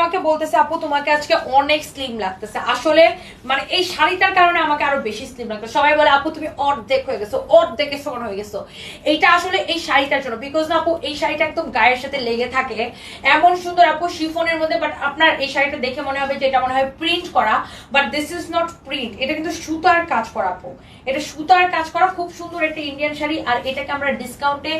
আমাকে বলতেছে, আপু, তোমাকে আজকে অনেক স্লিম লাগতেছে। আসলে মানে এই শাড়িটার কারণে আমাকে আরও বেশি স্লিম লাগতো। সবাই বলে, আপু, তুমি অর্ধেক হয়ে গেছো, অর্ধেকে সমান হয়ে গেছো। এইটা আসলে এই শাড়িটার জন্য। বিকজ না, আপু, এই শাড়িটা একদম গায়ের সাথে লেগে থাকে। এমন সুন্দর, আপু, শিফনের মধ্যে বাট আপনার এই শাড়িটা দেখে মনে হবে যে এটা মনে হয় প্রিন্ট করা but this is not print এটা কিন্তু সুতার কাজ করা, আপু। এটা সুতার কাজ করা, খুব সুন্দর একটা ইন্ডিয়ান শাড়ি, আর এটাকে আমরা ডিসকাউন্টে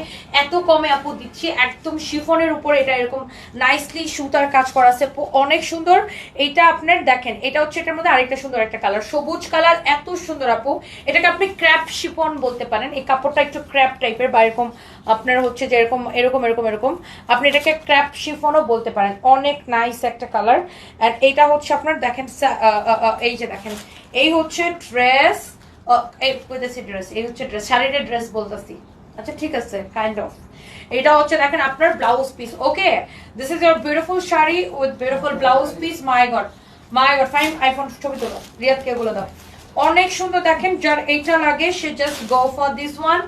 এত কমে, আপু, দিচ্ছি। একদম শিফনের উপরে এটা এরকম নাইসলি সুতার কাজ করা আছে আপু অনেক সুন্দর। এটা আপনার দেখেন, এটা হচ্ছে এটার মধ্যে আরেকটা সুন্দর একটা কালার সবুজ কালার এত সুন্দর আপু। এটাকে আপনি ক্র্যাপ শিফন বলতে পারেন। এই কাপড়টা একটু ক্র্যাপ টাইপের বা এরকম আপনার হচ্ছে যে এরকম এরকম এরকম এরকম। আপনি এটাকে ক্র্যাপ শিফনও বলতে পারেন। অনেক নাইস একটা কালার অ্যান্ড এইটা হচ্ছে আপনার দেখেন এই যে দেখেন। এই হচ্ছে ড্রেস এই ড্রেস এই হচ্ছে ড্রেস শাড়ির ড্রেস বলতেছি। আচ্ছা ঠিক আছে কাইন্ড অফ এটা হচ্ছে দেখেন আপনার blouse piece okay this is your beautiful sari with beautiful blouse piece my god my god fine iPhone ছবি তোলো রিয়াদকে বলে দাও। অনেক সুন্দর দেখেন যার এইটা লাগে সে just go for this one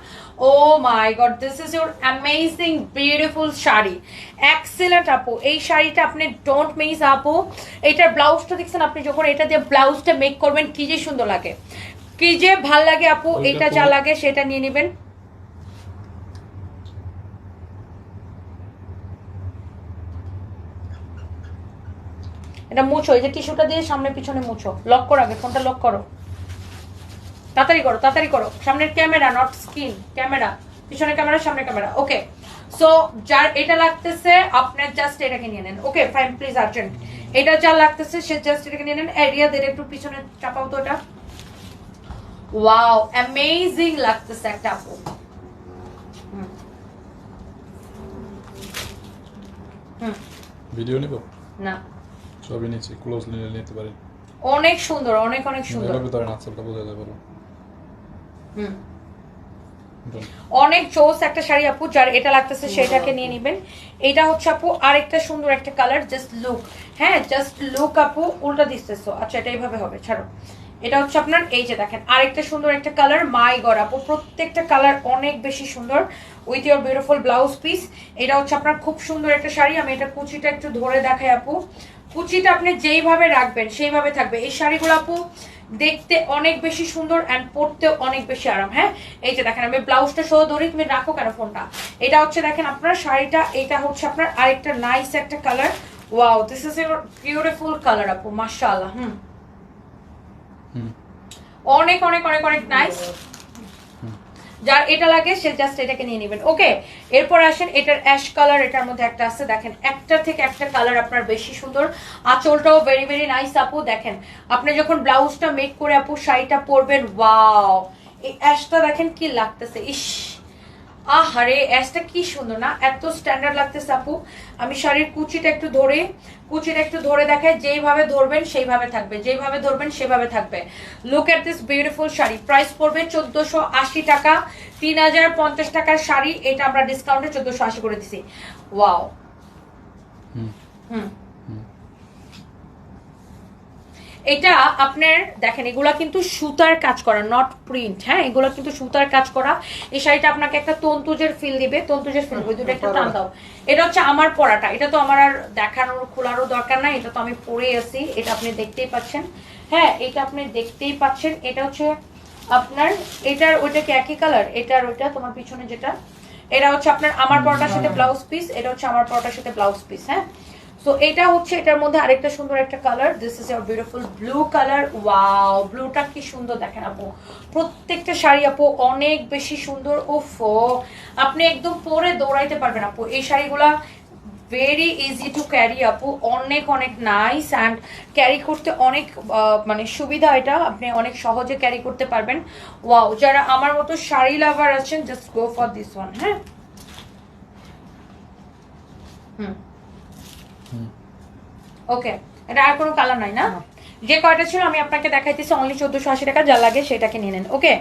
oh my god this is your amazing beautiful sari. Excellent আপু এই শাড়িটা আপনি ডোন্ট মিস আপু। এটার ব্লাউজটা দেখছেন আপনি যখন এটা দিয়ে ব্লাউজটা মেক করবেন কি যে সুন্দর লাগে। কি যে ভালো লাগে আপু এটা যা লাগে সেটা নিয়ে নেবেন। এটা মুছো এই যে টিস্যুটা দিয়ে সামনে পিছনে মুছো। লক করো আগে ফোনটা লক করো। তাড়াতাড়ি করো তাড়াতাড়ি করো। সামনের ক্যামেরা নট স্ক্রিন ক্যামেরা পিছনের ক্যামেরা সামনের ক্যামেরা ওকে সো যার এটা লাগতেছে আপনার জাস্ট এটাকে নিয়ে নেন। ওকে ফাইন প্লিজ আর্জেন্ট এটা যা লাগতেছে সে জাস্ট এটাকে নিয়ে নেন। এরিয়া দের একটু পিছনে চাপাও তো এটা। ওয়াও অ্যামেজিং লাগতেছে একটা আপু। ভিডিও নিব? না। সবই নিচ্ছি ক্লোজ নিলে নিতে পারি। অনেক সুন্দর অনেক অনেক সুন্দর। এভাবে ধরেন আঁচলটা বোঝা যাবে বলো। হুম। অনেক চোস একটা শাড়ি আপু যার এটা লাগতেছে সেটাকে নিয়ে নেবেন। এটা হচ্ছে আপু আরেকটা সুন্দর একটা কালার জাস্ট লুক হ্যাঁ জাস্ট লুক আপু উল্টা দিতেছো আচ্ছা এটা এইভাবে হবে ছাড়ো। এটা হচ্ছে আপনার এই যে দেখেন, আরেকটা সুন্দর একটা কালার মাই গড আপু। প্রত্যেকটা কালার অনেক বেশি সুন্দর with your beautiful blouse piece এটা হচ্ছে আপনার খুব সুন্দর একটা শাড়ি, আমি এটা কুচিটা একটু ধরে দেখাই আপু। কুচিটা আপনি যেইভাবে রাখবেন, সেইভাবে থাকবে। এই শাড়িগুলো আপু, দেখতে অনেক বেশি সুন্দর অ্যান্ড পরতে অনেক বেশি আরাম হ্যাঁ? এই যে দেখেন, আমি ব্লাউজটা সহ ধরি, তুমি রাখো কেন ফোনটা এটা হচ্ছে দেখেন আপনার শাড়িটা, এটা হচ্ছে আপনার আরেকটা নাইস একটা colour wow this is your beautiful colour আপু হুম হুম। অনেক অনেক অনেক অনেক নাইস যার এটা লাগে, সে জাস্ট এটাকে নিয়ে নেবেন। ওকে এরপর আসেন, এটার অ্যাশ কালার এটার মধ্যে একটা আছে। দেখেন, একটা থেকে একটা কালার আপনার বেশি সুন্দর। আঁচলটাও ভেরি ভেরি নাইস আপু। দেখেন, আপনি যখন ব্লাউজটা মেক করে আপু, শাড়িটা পরবেন ওয়াও এই অ্যাশটা দেখেন কি লাগতেছে। ইস! আহারে অ্যাশটা কি সুন্দর না? এত স্ট্যান্ডার্ড লাগতেছে আপু। আমি শাড়ির কুচিটা একটু ধরে। কুচিটা একটু ধরে দেখাই যেইভাবে ধরবেন সেইভাবে থাকবে। যেইভাবে ধরবেন সেভাবে থাকবে। Look at this beautiful sari. Price পড়বে চোদ্দশো আশি টাকা। তিন হাজার পঞ্চাশ টাকার শাড়ি। এটা আমরা ডিসকাউন্টে চোদ্দশো আশি করে দিছি। ওয়াও হুম হুম হুম এটা আপনার দেখেন এগুলা কিন্তু সুতার কাজ করা নট প্রিন্ট হ্যাঁ? এগুলো কিন্তু সুতার কাজ করা। এই শাড়িটা আপনাকে একটা তন্তুজের ফিল দিবে তন্তুজের ফিল দিবে দুটো একটু টান দাও। এটা হচ্ছে আমার পরাটা এটা তো আমার আর দেখানোর খোলারও দরকার নাই এটা তো আমি পরে আছি এটা আপনি দেখতেই পাচ্ছেন। হ্যাঁ এটা আপনি দেখতেই পাচ্ছেন এটা হচ্ছে আপনার এটার ওইটা কি একই কালার এটার ওইটা তোমার পিছনে যেটা এটা হচ্ছে আপনার আমার পরোটার সাথে ব্লাউজ পিস এটা হচ্ছে আমার পরোটার সাথে ব্লাউজ পিস হ্যাঁ? সো এটা হচ্ছে, এটার মধ্যে আরেকটা সুন্দর একটা colour this is your beautiful blue colour wow ব্লুটা কি সুন্দর দেখেন আপু। প্রত্যেকটা শাড়ি আপু অনেক বেশি সুন্দর। ও ওফো! আপনি একদম পরে দৌড়াইতে পারবেন আপু। এই শাড়িগুলা ভেরি ইজি টু ক্যারি আপু। অনেক অনেক নাইস অ্যান্ড ক্যারি করতে অনেক মানে সুবিধা এটা। আপনি অনেক সহজে ক্যারি করতে পারবেন। ওয়াও যারা আমার মতো শাড়ি লাভার আছেন just go for this one হ্যাঁ? হুম। ওকে এটা আর কোনো কালার নাই না? যে কয়টা ছিল আমি আপনাকে দেখাইতেছি অনলি চোদ্দশো আশি টাকা যা লাগে সেটাকে নিয়ে নেন ওকে?